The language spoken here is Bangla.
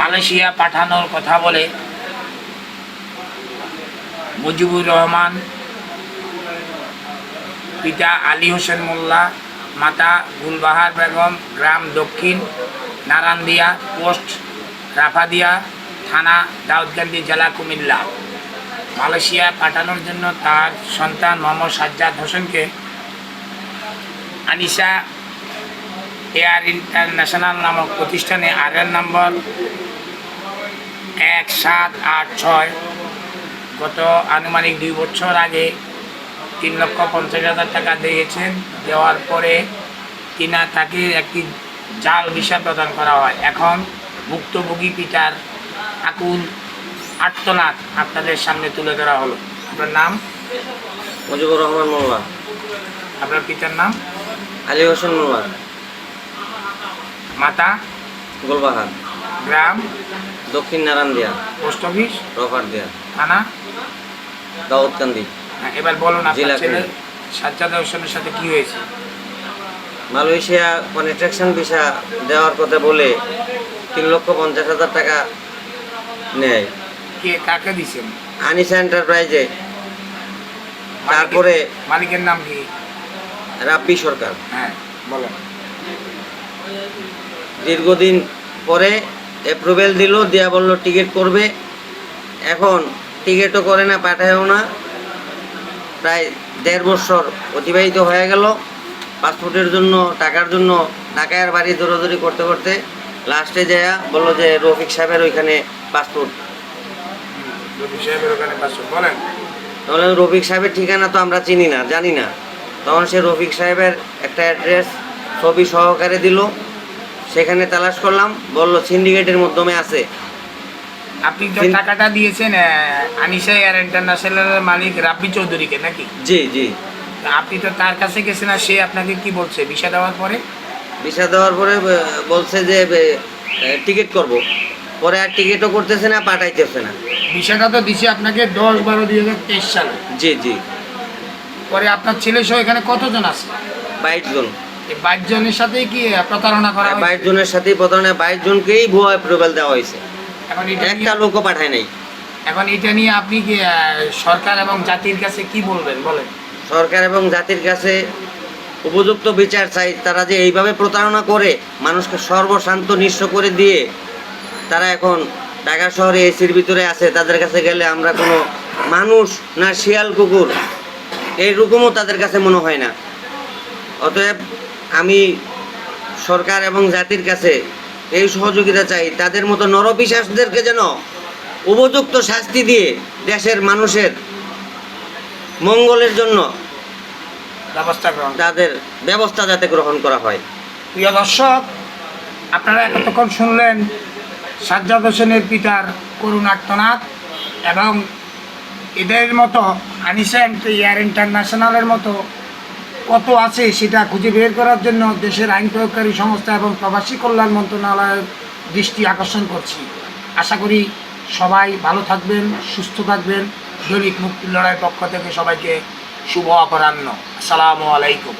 মালয়েশিয়া পাঠানোর কথা বলে মুজিবুর রহমান, পিতা আলী হোসেন মোল্লা, মাতা গুলবাহার বেগম, গ্রাম দক্ষিণ, নারান্দিয়া পোস্ট, রাফাদিয়া থানা দাউদকান্দি জেলা, কুমিল্লা। মালয়েশিয়া পাঠানোর জন্য তার সন্তান মোহাম্মদ সাজ্জাদ হোসেনকে আনিসা এয়ার ইন্টারন্যাশনাল নামক প্রতিষ্ঠানে আরের নম্বর এক সাত আট ছয়। গত আনুমানিক দুই বছর আগে তিন লক্ষ পঞ্চাশ হাজার টাকা দিয়েছেন। দেওয়ার পরে কিনা তাকে একটি জাল ভিসা প্রদান করা হয়। এখন ভুক্তভোগী পিতার আকুল আত্মনাথ আপনাদের সামনে তুলে ধরা হলো। আপনার নাম? মুজিবুর রহমান মোল্লা। আপনার পিতার নাম? আলী হোসেন মোল্লা। মাতা? গোলবাহার। গ্রাম? দক্ষিণ নারায়ণ দিয়া পোস্ট অফিস? রফার দিয়া থানা? দাউদকান্দি। হ্যাঁ, এবার বলুন আপনার জেলা ছেলে। সাজ্জাদ হোসেনের সাথে কি হয়েছে? মালয়েশিয়া কনস্ট্রাকশন ভিসা দেওয়ার কথা বলে তিন লক্ষ পঞ্চাশ হাজার টাকা নেয়। কে কাকে দিছেন? আনিসা এন্টারপ্রাইজে। তারপরে মালিকের নাম কি? রাব্বি সরকার। হ্যাঁ বলেন। দীর্ঘদিন পরে অ্যাপ্রুভেল দিল দিয়া বলল টিকিট করবে। এখন টিকিটও করে না পাঠায়ও না। প্রায় দেড় বছর অতিবাহিত হয়ে গেল। পাসপোর্টের জন্য টাকার জন্য ঢাকায় বাড়ি দৌড়াদৌড়ি করতে করতে লাস্টে যায়া বলল যে রফিক সাহেবের ওইখানে পাসপোর্ট। বলেন। রফিক সাহেবের ঠিকানা তো আমরা চিনি না জানি না। তখন সে রফিক সাহেবের একটা অ্যাড্রেস ছবি সহকারে দিল। সেখানে তালাশ করলাম বলল সিন্ডিকেটের মাধ্যমে আছে। আপনি তো টাকাটা দিয়েছেন আনিসা এয়ার ইন্টারন্যাশনালের মালিক রাব্বি চৌধুরীকে নাকি? জি জি। আপনি তো তার কাছে গেছেন আর সে আপনাকে কি বলছে? ভিসা দেওয়ার পরে? ভিসা দেওয়ার পরে বলছে যে টিকিট করব। পরে আর টিকিটও করতেছে না পাঠাইতেছে না। ভিসাটা তো দিছে আপনাকে দশ বারো দুই হাজার তেইশ সালে। জি জি। পরে আপনার ছেলে সহ এখানে কতজন আছে? বাইশ জন। বাইশ জনের সাথেই কি প্রতারণা করা? বাইশ জনের সাথেই প্রথমে বাইশ জনকেই ভুয়া অ্যাপ্রুভেল দেওয়া হয়েছে। এখন একটা লোকও পাঠায় নাই। এখন এটা নিয়ে আপনি কি সরকার এবং জাতির কাছে কি বলবেন? বলেন। সরকার এবং জাতির কাছে উপযুক্ত বিচার চাই। তারা যে এইভাবে প্রতারণা করে মানুষকে সর্বশান্ত নিঃস্ব করে দিয়ে তারা এখন ঢাকা শহরে এসির ভিতরে আছে। তাদের কাছে গেলে আমরা কোনো মানুষ না শিয়াল কুকুর এইরকমও তাদের কাছে মনে হয় না। অতএব আমি সরকার এবং জাতির কাছে এই সহযোগিতা চাই। তাদের মতো নরপিশাসদেরকে যেন উপযুক্ত শাস্তি দিয়ে দেশের মানুষের মঙ্গলের জন্য ব্যবস্থা গ্রহণ তাদের ব্যবস্থা যাতে গ্রহণ করা হয়। প্রিয় দর্শক আপনারা এতক্ষণ শুনলেন সাজ্জাদ হোসেনের পিতার করুণ আর্তনাদ এবং এদের মতো আনিসা ইয়ার ইন্টারন্যাশনালের মতো কত আছে সেটা খুঁজে বের করার জন্য দেশের আইন প্রয়োগকারী সংস্থা এবং প্রবাসী কল্যাণ মন্ত্রণালয়ের দৃষ্টি আকর্ষণ করছি। আশা করি সবাই ভালো থাকবেন, সুস্থ থাকবেন। দৈনিক মুক্তির লড়াইয়ের পক্ষ থেকে সবাইকে শুভ অপরাহ্ন। আসসালামু আলাইকুম।